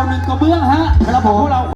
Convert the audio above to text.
าวหนึ่งกระเบื้องฮะครับผมกเรา